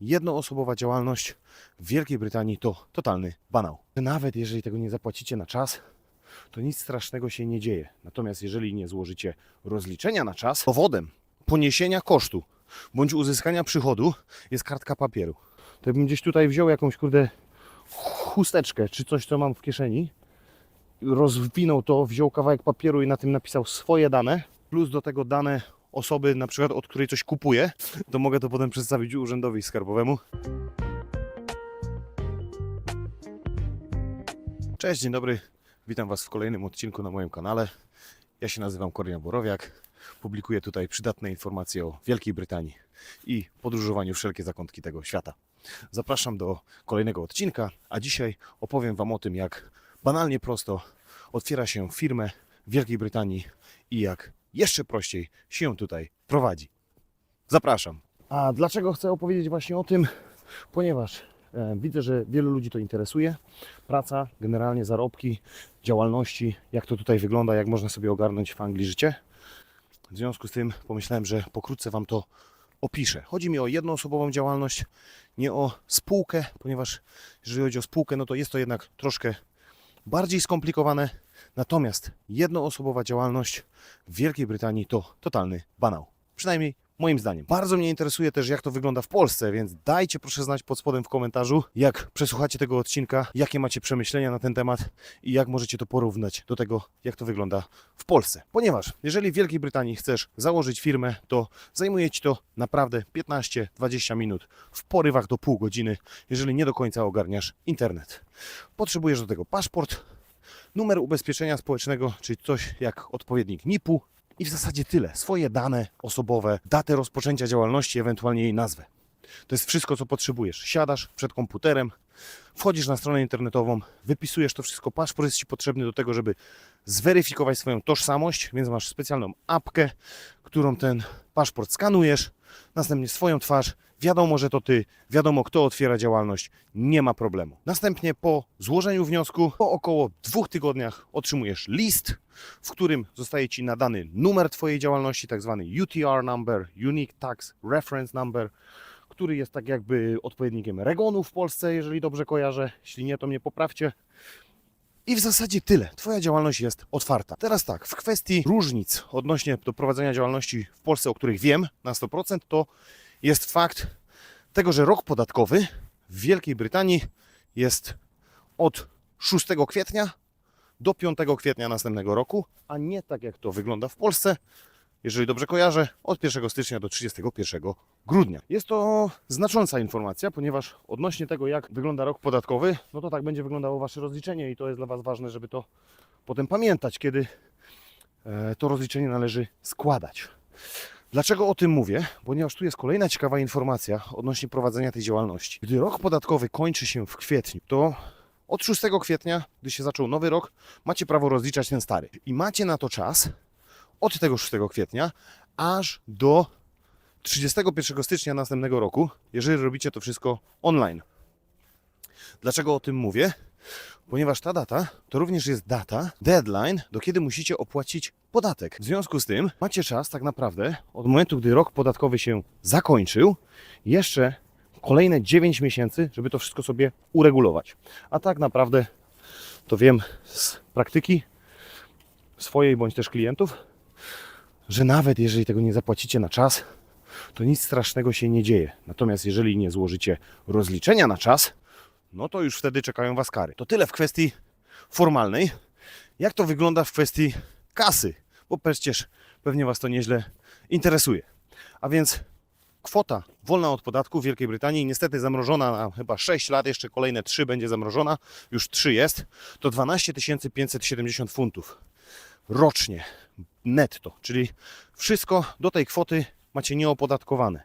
jednoosobowa działalność w Wielkiej Brytanii to totalny banał. Nawet jeżeli tego nie zapłacicie na czas, to nic strasznego się nie dzieje. Natomiast jeżeli nie złożycie rozliczenia na czas, powodem poniesienia kosztu bądź uzyskania przychodu jest kartka papieru. To bym gdzieś tutaj wziął jakąś kurde chusteczkę czy coś, co mam w kieszeni, rozwinął to, wziął kawałek papieru i na tym napisał swoje dane, plus do tego dane osoby, na przykład od której coś kupuję, to mogę to potem przedstawić urzędowi skarbowemu. Cześć, dzień dobry. Witam Was w kolejnym odcinku na moim kanale. Ja się nazywam Kornia Borowiak. Publikuję tutaj przydatne informacje o Wielkiej Brytanii i podróżowaniu wszelkie zakątki tego świata. Zapraszam do kolejnego odcinka, a dzisiaj opowiem Wam o tym, jak banalnie prosto otwiera się firmę w Wielkiej Brytanii i jak jeszcze prościej się tutaj prowadzi. Zapraszam. A dlaczego chcę opowiedzieć właśnie o tym? Ponieważ e, widzę, że wielu ludzi to interesuje. Praca, generalnie zarobki, działalności, jak to tutaj wygląda, jak można sobie ogarnąć w Anglii życie. W związku z tym pomyślałem, że pokrótce Wam to opiszę. Chodzi mi o jednoosobową działalność, nie o spółkę, ponieważ jeżeli chodzi o spółkę, no to jest to jednak troszkę bardziej skomplikowane. Natomiast jednoosobowa działalność w Wielkiej Brytanii to totalny banał. Przynajmniej moim zdaniem. Bardzo mnie interesuje też, jak to wygląda w Polsce, więc dajcie proszę znać pod spodem w komentarzu, jak przesłuchacie tego odcinka, jakie macie przemyślenia na ten temat i jak możecie to porównać do tego, jak to wygląda w Polsce. Ponieważ jeżeli w Wielkiej Brytanii chcesz założyć firmę, to zajmuje Ci to naprawdę 15-20 minut, w porywach do pół godziny, jeżeli nie do końca ogarniasz internet. Potrzebujesz do tego paszport, numer ubezpieczenia społecznego, czyli coś jak odpowiednik NIP-u i w zasadzie tyle. Swoje dane osobowe, datę rozpoczęcia działalności, ewentualnie jej nazwę. To jest wszystko, co potrzebujesz. Siadasz przed komputerem, wchodzisz na stronę internetową, wypisujesz to wszystko. Paszport jest Ci potrzebny do tego, żeby zweryfikować swoją tożsamość, więc masz specjalną apkę, którą ten paszport skanujesz, następnie swoją twarz. Wiadomo, że to Ty, wiadomo, kto otwiera działalność, nie ma problemu. Następnie po złożeniu wniosku, po około dwóch tygodniach otrzymujesz list, w którym zostaje Ci nadany numer Twojej działalności, tak zwany UTR number, Unique Tax Reference Number, który jest tak jakby odpowiednikiem Regonu w Polsce, jeżeli dobrze kojarzę. Jeśli nie, to mnie poprawcie. I w zasadzie tyle. Twoja działalność jest otwarta. Teraz tak, w kwestii różnic odnośnie do prowadzenia działalności w Polsce, o których wiem na 100%, to jest fakt tego, że rok podatkowy w Wielkiej Brytanii jest od 6 kwietnia do 5 kwietnia następnego roku, a nie tak jak to wygląda w Polsce, jeżeli dobrze kojarzę, od 1 stycznia do 31 grudnia. Jest to znacząca informacja, ponieważ odnośnie tego, jak wygląda rok podatkowy, no to tak będzie wyglądało Wasze rozliczenie i to jest dla Was ważne, żeby to potem pamiętać, kiedy e, to rozliczenie należy składać. Dlaczego o tym mówię? Ponieważ tu jest kolejna ciekawa informacja odnośnie prowadzenia tej działalności. Gdy rok podatkowy kończy się w kwietniu, to od 6 kwietnia, gdy się zaczął nowy rok, macie prawo rozliczać ten stary. I macie na to czas od tego 6 kwietnia aż do 31 stycznia następnego roku, jeżeli robicie to wszystko online. Dlaczego o tym mówię? Ponieważ ta data to również jest data, deadline, do kiedy musicie opłacić podatek. W związku z tym macie czas tak naprawdę od momentu, gdy rok podatkowy się zakończył, jeszcze kolejne 9 miesięcy, żeby to wszystko sobie uregulować. A tak naprawdę to wiem z praktyki swojej bądź też klientów, że nawet jeżeli tego nie zapłacicie na czas, to nic strasznego się nie dzieje. Natomiast jeżeli nie złożycie rozliczenia na czas, no to już wtedy czekają Was kary. To tyle w kwestii formalnej. Jak to wygląda w kwestii kasy? Bo przecież pewnie Was to nieźle interesuje. A więc kwota wolna od podatku w Wielkiej Brytanii, niestety zamrożona na chyba 6 lat, jeszcze kolejne 3 będzie zamrożona, już 3 jest, to 12 570 funtów rocznie netto, czyli wszystko do tej kwoty macie nieopodatkowane.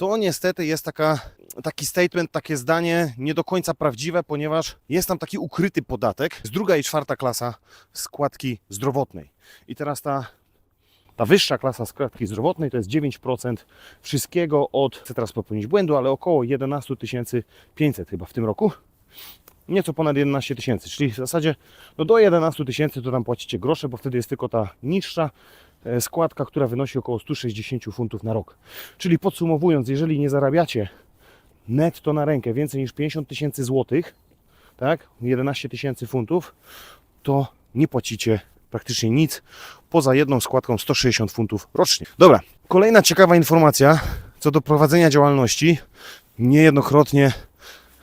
To niestety jest taka, taki statement, takie zdanie nie do końca prawdziwe, ponieważ jest tam taki ukryty podatek z druga i czwarta klasa składki zdrowotnej. I teraz ta, ta wyższa klasa składki zdrowotnej to jest 9% wszystkiego od, chcę teraz popełnić błędu, ale około 11 500 chyba w tym roku nieco ponad 11 tysięcy, czyli w zasadzie no do 11 tysięcy to tam płacicie grosze, bo wtedy jest tylko ta niższa e, składka, która wynosi około 160 funtów na rok. Czyli podsumowując, jeżeli nie zarabiacie netto na rękę więcej niż 50 tysięcy złotych, tak, 11 tysięcy funtów, to nie płacicie praktycznie nic poza jedną składką 160 funtów rocznie. Dobra, kolejna ciekawa informacja co do prowadzenia działalności. Niejednokrotnie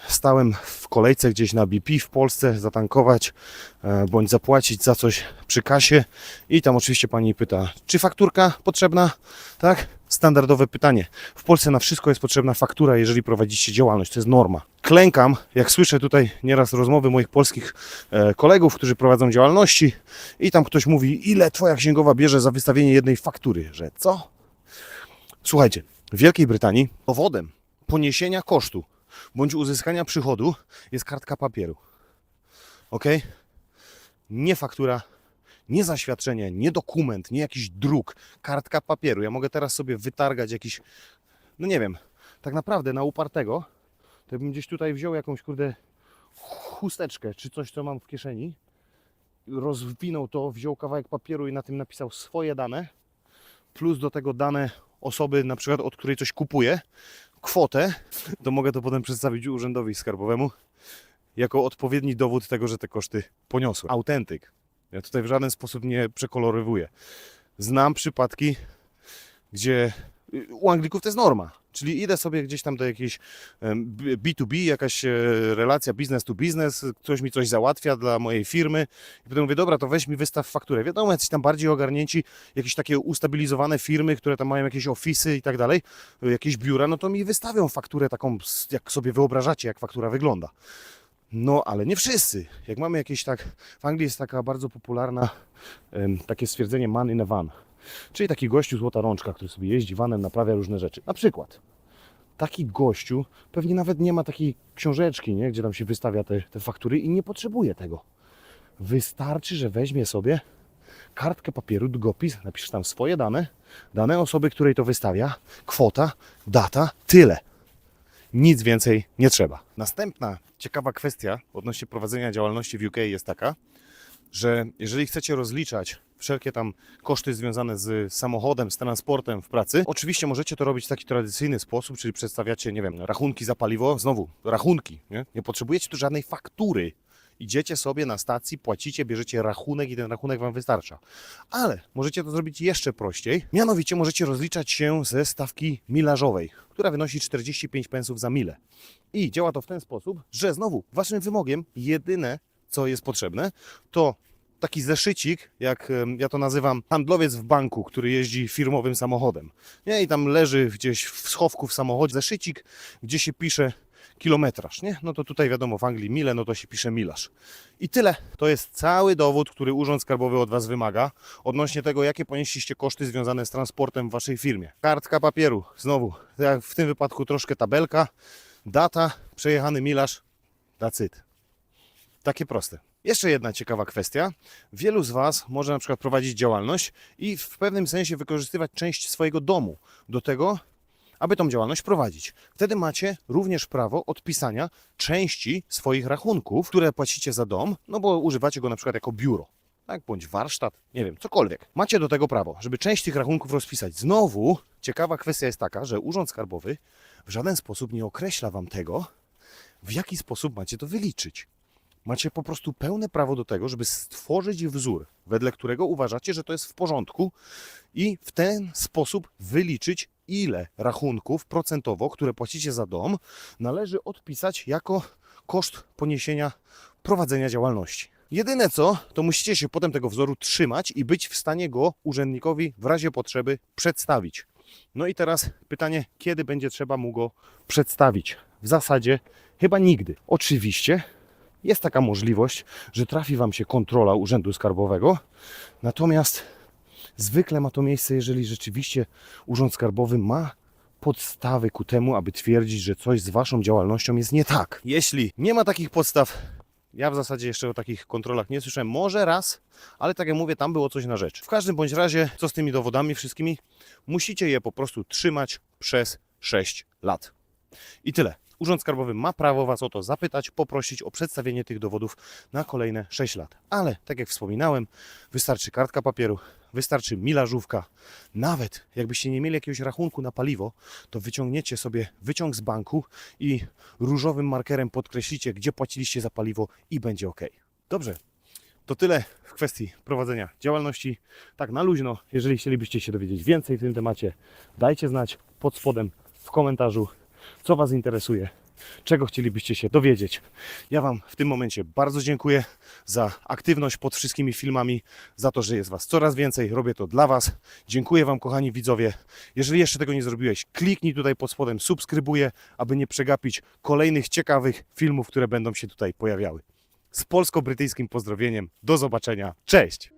stałem w kolejce gdzieś na BP w Polsce zatankować e, bądź zapłacić za coś przy kasie i tam oczywiście pani pyta, czy fakturka potrzebna? Tak? Standardowe pytanie. W Polsce na wszystko jest potrzebna faktura, jeżeli prowadzicie działalność. To jest norma. Klękam, jak słyszę tutaj nieraz rozmowy moich polskich e, kolegów, którzy prowadzą działalności i tam ktoś mówi, ile twoja księgowa bierze za wystawienie jednej faktury, że co? Słuchajcie, w Wielkiej Brytanii powodem poniesienia kosztu bądź uzyskania przychodu jest kartka papieru. Ok? Nie faktura, nie zaświadczenie, nie dokument, nie jakiś druk, kartka papieru. Ja mogę teraz sobie wytargać jakiś, no nie wiem, tak naprawdę na upartego, to bym gdzieś tutaj wziął jakąś kurde chusteczkę czy coś, co mam w kieszeni, rozwinął to, wziął kawałek papieru i na tym napisał swoje dane, plus do tego dane osoby, na przykład od której coś kupuję, kwotę, to mogę to potem przedstawić urzędowi skarbowemu jako odpowiedni dowód tego, że te koszty poniosłem. Autentyk. Ja tutaj w żaden sposób nie przekolorowuję. Znam przypadki, gdzie u Anglików to jest norma. Czyli idę sobie gdzieś tam do jakiejś em, B- B2B, jakaś e, relacja business to business, ktoś mi coś załatwia dla mojej firmy i potem mówię, dobra, to weź mi wystaw fakturę. Wiadomo, jacyś tam bardziej ogarnięci, jakieś takie ustabilizowane firmy, które tam mają jakieś ofisy i tak dalej, y, jakieś biura, no to mi wystawią fakturę taką, jak sobie wyobrażacie, jak faktura wygląda. No, ale nie wszyscy. Jak mamy jakieś tak, w Anglii jest taka bardzo popularna, takie stwierdzenie man in a van. Czyli taki gościu złota rączka, który sobie jeździ vanem, naprawia różne rzeczy. Na przykład taki gościu pewnie nawet nie ma takiej książeczki, nie? gdzie tam się wystawia te, te faktury i nie potrzebuje tego. Wystarczy, że weźmie sobie kartkę papieru, długopis, napisze tam swoje dane, dane osoby, której to wystawia, kwota, data, tyle. Nic więcej nie trzeba. Następna ciekawa kwestia odnośnie prowadzenia działalności w UK jest taka, że jeżeli chcecie rozliczać wszelkie tam koszty związane z samochodem, z transportem w pracy, oczywiście możecie to robić w taki tradycyjny sposób, czyli przedstawiacie, nie wiem, rachunki za paliwo, znowu rachunki, nie, nie potrzebujecie tu żadnej faktury. Idziecie sobie na stacji, płacicie, bierzecie rachunek i ten rachunek Wam wystarcza. Ale możecie to zrobić jeszcze prościej. Mianowicie możecie rozliczać się ze stawki milażowej, która wynosi 45 pensów za milę. I działa to w ten sposób, że znowu Waszym wymogiem jedyne, co jest potrzebne, to taki zeszycik, jak ja to nazywam, handlowiec w banku, który jeździ firmowym samochodem. Nie? I tam leży gdzieś w schowku w samochodzie zeszycik, gdzie się pisze kilometraż, nie? No to tutaj wiadomo, w Anglii mile, no to się pisze milarz. I tyle. To jest cały dowód, który Urząd Skarbowy od Was wymaga odnośnie tego, jakie ponieśliście koszty związane z transportem w Waszej firmie. Kartka papieru, znowu, jak w tym wypadku troszkę tabelka, data, przejechany milarz, it. Takie proste. Jeszcze jedna ciekawa kwestia. Wielu z Was może na przykład prowadzić działalność i w pewnym sensie wykorzystywać część swojego domu do tego, aby tą działalność prowadzić. Wtedy macie również prawo odpisania części swoich rachunków, które płacicie za dom, no bo używacie go na przykład jako biuro. Tak, bądź warsztat, nie wiem, cokolwiek. Macie do tego prawo, żeby część tych rachunków rozpisać. Znowu, ciekawa kwestia jest taka, że Urząd Skarbowy w żaden sposób nie określa Wam tego, w jaki sposób macie to wyliczyć. Macie po prostu pełne prawo do tego, żeby stworzyć wzór, wedle którego uważacie, że to jest w porządku i w ten sposób wyliczyć, ile rachunków procentowo, które płacicie za dom, należy odpisać jako koszt poniesienia prowadzenia działalności. Jedyne co, to musicie się potem tego wzoru trzymać i być w stanie go urzędnikowi w razie potrzeby przedstawić. No i teraz pytanie, kiedy będzie trzeba mu go przedstawić? W zasadzie chyba nigdy. Oczywiście jest taka możliwość, że trafi Wam się kontrola Urzędu Skarbowego, natomiast zwykle ma to miejsce, jeżeli rzeczywiście Urząd Skarbowy ma podstawy ku temu, aby twierdzić, że coś z Waszą działalnością jest nie tak. Jeśli nie ma takich podstaw, ja w zasadzie jeszcze o takich kontrolach nie słyszałem, może raz, ale tak jak mówię, tam było coś na rzecz. W każdym bądź razie, co z tymi dowodami wszystkimi? Musicie je po prostu trzymać przez 6 lat. I tyle. Urząd Skarbowy ma prawo Was o to zapytać, poprosić o przedstawienie tych dowodów na kolejne 6 lat. Ale, tak jak wspominałem, wystarczy kartka papieru, wystarczy milażówka. Nawet jakbyście nie mieli jakiegoś rachunku na paliwo, to wyciągniecie sobie wyciąg z banku i różowym markerem podkreślicie, gdzie płaciliście za paliwo i będzie ok. Dobrze, to tyle w kwestii prowadzenia działalności. Tak na luźno, jeżeli chcielibyście się dowiedzieć więcej w tym temacie, dajcie znać pod spodem w komentarzu, co Was interesuje, czego chcielibyście się dowiedzieć. Ja Wam w tym momencie bardzo dziękuję za aktywność pod wszystkimi filmami, za to, że jest Was coraz więcej. Robię to dla Was. Dziękuję Wam, kochani widzowie. Jeżeli jeszcze tego nie zrobiłeś, kliknij tutaj pod spodem subskrybuję, aby nie przegapić kolejnych ciekawych filmów, które będą się tutaj pojawiały. Z polsko-brytyjskim pozdrowieniem. Do zobaczenia. Cześć!